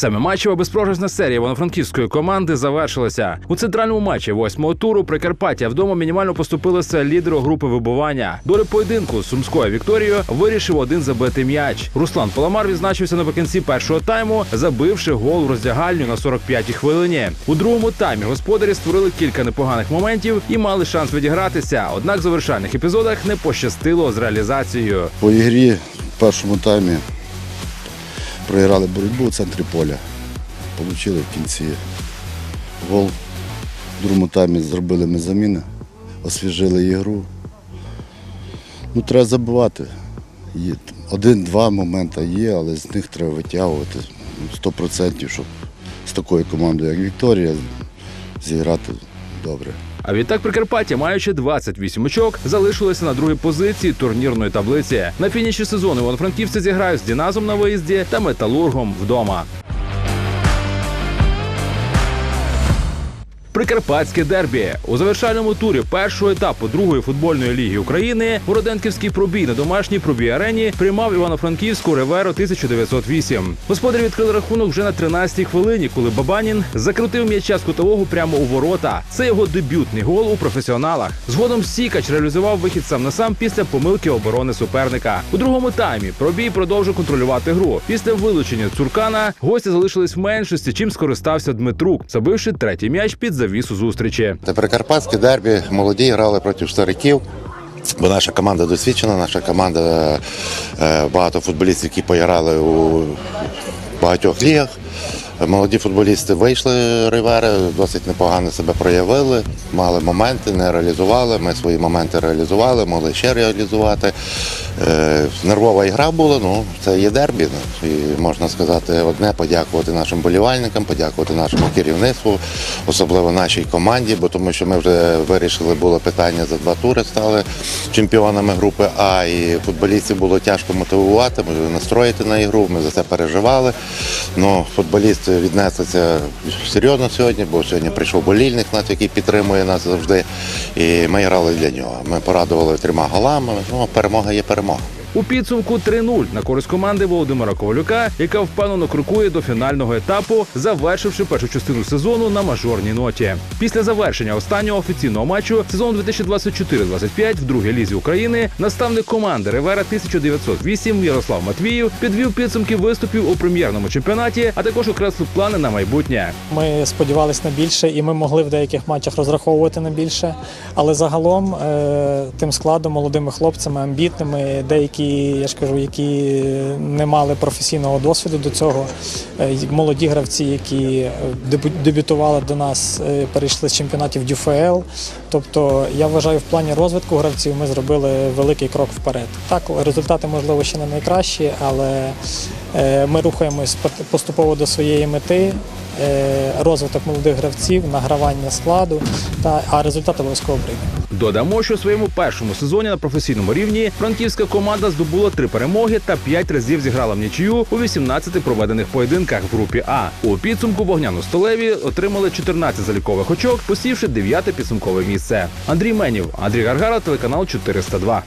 Саме матчева безпрограшна серія івано-франківської команди завершилася. У центральному матчі восьмого туру Прикарпаття вдома мінімально поступилися лідеру групи вибування. Долю поєдинку з сумською Вікторією вирішив один забитий м'яч. Руслан Паламар відзначився наприкінці першого тайму, забивши гол у роздягальню на 45-й хвилині. У другому таймі господарі створили кілька непоганих моментів і мали шанс відігратися. Однак в завершальних епізодах не пощастило з реалізацією. По ігрі в першому таймі програли боротьбу у центрі поля. Получили в кінці гол. В другому таймі зробили ми заміни, освіжили ігру. Ну, треба забувати. Є один-два моменти є, але з них треба витягувати ну, 100%, щоб з такою командою, як Вікторія, зіграти добре. А відтак Прикарпаття, маючи 28 очок, залишилося на другій позиції турнірної таблиці. На фініші сезону івано-франківці зіграють з Діназом на виїзді та металургом вдома. Прикарпатське дербі у завершальному турі першого етапу другої футбольної ліги України Городенківський пробій на домашній пробій арені приймав Івано-Франківську Реверо 1908. Господарі відкрили рахунок вже на 13-й хвилині, коли Бабанін закрутив м'яча з кутового прямо у ворота. Це його дебютний гол у професіоналах. Згодом Сікач реалізував вихід сам на сам після помилки оборони суперника. У другому таймі пробій продовжив контролювати гру. Після вилучення Цуркана гості залишились в меншості, чим скористався Дмитрук, забивши третій м'яч під завісу зустрічі. Це Прикарпатське дербі. Молоді грали проти стариків. Бо наша команда досвідчена, наша команда е, багато футболістів, які поіграли у багатьох лігах. Молоді футболісти вийшли Ривери, досить непогано себе проявили, мали моменти, не реалізували. Ми свої моменти реалізували, могли ще реалізувати. Е, Нервова ігра була, ну це є дербі. ну, І можна сказати одне, подякувати нашим болівальникам, подякувати нашому керівництву, особливо нашій команді, бо тому що ми вже вирішили було питання за два тури, стали чемпіонами групи А, і футболістів було тяжко мотивувати, настроїти на ігру. Ми за це переживали. Ну, футболісти віднеслися серйозно сьогодні, бо сьогодні прийшов болільник, нас, який підтримує нас завжди. І ми грали для нього. Ми порадували трьома голами. Ну, перемога є перемога. У підсумку 3-0 на користь команди Володимира Ковалюка, яка впевнено крокує до фінального етапу, завершивши першу частину сезону на мажорній ноті. Після завершення останнього офіційного матчу сезону 2024-25 в другій лізі України наставник команди Ревера 1908 Ярослав Матвіїв підвів підсумки виступів у прем'єрному чемпіонаті, а також окреслив плани на майбутнє. Ми сподівалися на більше, і ми могли в деяких матчах розраховувати на більше. Але загалом е, тим складом молодими хлопцями, амбітними, деякі, я ж кажу, які не мали професійного досвіду до цього. е, Молоді гравці, які е, дебютували до нас, е, перейшли з чемпіонатів ДЮФЛ. Тобто, я вважаю, в плані розвитку гравців ми зробили великий крок вперед. Так, результати можливо ще не найкращі, але ми рухаємось поступово до своєї мети. Розвиток молодих гравців, награвання складу, та а результат обов'язково прийде. Додамо, що у своєму першому сезоні на професійному рівні франківська команда здобула три перемоги та п'ять разів зіграла в нічию у 18 проведених поєдинках в групі А. У підсумку вогняно-столеві отримали 14 залікових очок, посівши дев'яте підсумкове місце. Андрій Менів, Андрій Гаргара, телеканал 402.